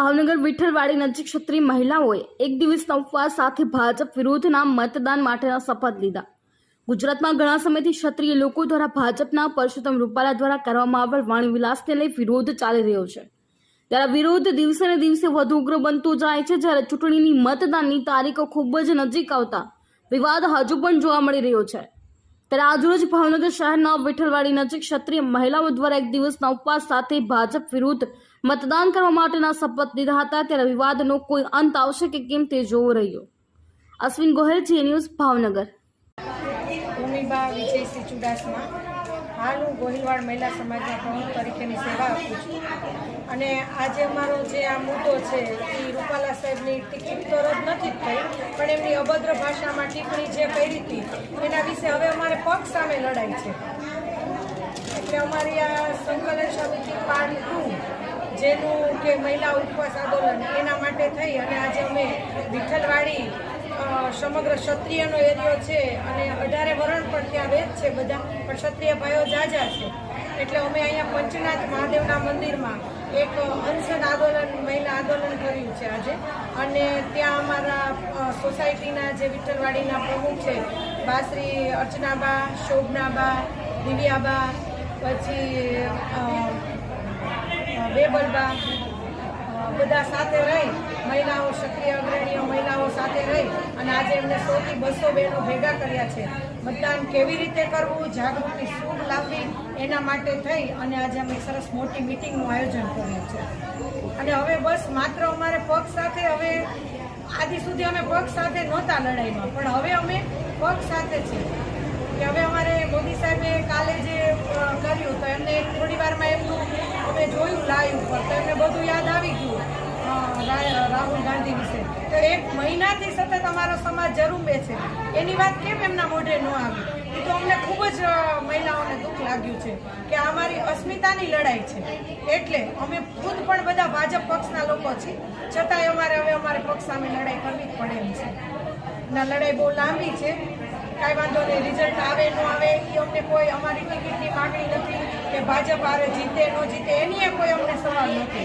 ભાવનગર વિઠ્ઠલવાડી નજીક ક્ષત્રિય મહિલાઓએ એક દિવસના ઉપવાસ સાથે ભાજપ વિરુદ્ધના મતદાન માટેના શપથ લીધા. ગુજરાતમાં ઘણા સમયથી ક્ષત્રિય લોકો દ્વારા ભાજપના પરસોત્તમ રૂપાલા દ્વારા કરવામાં આવેલ વાણીવિલાસને લઈ વિરોધ ચાલી રહ્યો છે. ત્યારે વિરોધ દિવસે ને દિવસે વધુ ઉગ્ર બનતો જાય છે જ્યારે ચૂંટણીની મતદાનની તારીખો ખૂબ જ નજીક આવતા વિવાદ હજુ પણ જોવા મળી રહ્યો છે. ત્યારે આજરોજ ભાવનગર શહેરના વિઠ્ઠલવાડી નજીક ક્ષત્રિય મહિલાઓ દ્વારા એક દિવસના ઉપવાસ સાથે ભાજપ વિરુદ્ધ મતદાન કરવા માટેના શપથ લીધા હતા. ત્યારે વિવાદનો કોઈ અંત આવશે કે કેમ તે જોવું રહ્યો. અશ્વિન ગોહેલ જી ન્યૂઝ ભાવનગર. હાલ હું ગોહિલવાડ મહિલા સમાજના પ્રમુખ તરીકેની સેવા આપું છું. અને આજે અમારો જે આ મુદ્દો છે એ રૂપાલા સાહેબની ટિકિટ તો રદ નથી થઈ, પણ એમની અભદ્ર ભાષામાં ટિપ્પણી જે કરી હતી, એના વિશે હવે અમારે પક્ષ સામે લડાઈ છે. એટલે અમારી આ સંકલન સમિતિ પાર્ટ ટુ, જેનું કે મહિલા ઉપવાસ આંદોલન, એના માટે થઈ અને આજે અમે વિઠ્ઠલવાડી સમગ્ર ક્ષત્રિયનો એરિયો છે અને અઢારે વરણ પણ ત્યાં વેદ છે બધા, પણ ક્ષત્રિય ભાઈઓ જાજા છે. એટલે અમે અહીંયા પંચનાથ મહાદેવના મંદિરમાં એક અનશન આંદોલન, મહિલા આંદોલન કર્યું છે આજે. અને ત્યાં અમારા સોસાયટીના જે વિઠ્ઠલવાડીના પ્રમુખ છે, બાશ્રી અર્ચનાબા, શોભનાબા, દિવ્યાબા, પછી વેબલબા બધા સાથે રહી મહિલાઓ સક્રિય રહી અને આજે એમને સૌથી બસો બહેનો ભેગા કર્યા છે. મતદાન કેવી રીતે કરવું, જાગૃતિ શું લાવવી, એના માટે થઈ અને આજે અમે સરસ મોટી મિટિંગનું આયોજન કર્યું છે. અને હવે બસ માત્ર અમારે પક્ષ સાથે, હવે આદિ સુધી અમે પક્ષ સાથે નહોતા લડાઈમાં, પણ હવે અમે પક્ષ સાથે છીએ કે હવે અમારે મોદી સાહેબે કાલે જે કર્યું તો એમને થોડી વારમાં એમનું અમે જોયું લાઈવ ઉપર, તો એમને બધું યાદ આવી ગયું. રાહુલ ગાંધી વિશે. તો એક મહિનાથી સતત અમારો સમાજ જરૂર છે. એની વાત કેમ એમના મોઢે ન આવી? એ તો અમને ખૂબ જ મહિલાઓને દુઃખ લાગ્યું છે કે અમારી અસ્મિતાની લડાઈ છે. એટલે અમે ખુદ પણ બધા ભાજપ પક્ષના લોકો છીએ. છતાંય અમારે હવે અમારે પક્ષ સામે લડાઈ કરવી જ પડે છે. ના, લડાઈ બહુ લાંબી છે. કાંઈ વાંધો નહીં રિઝલ્ટ આવે ન આવે એ અમને કોઈ અમારી ટિકિટની માગણી નથી કે ભાજપ આરે જીતે, ન જીતે, એની કોઈ અમને સવાલ નથી.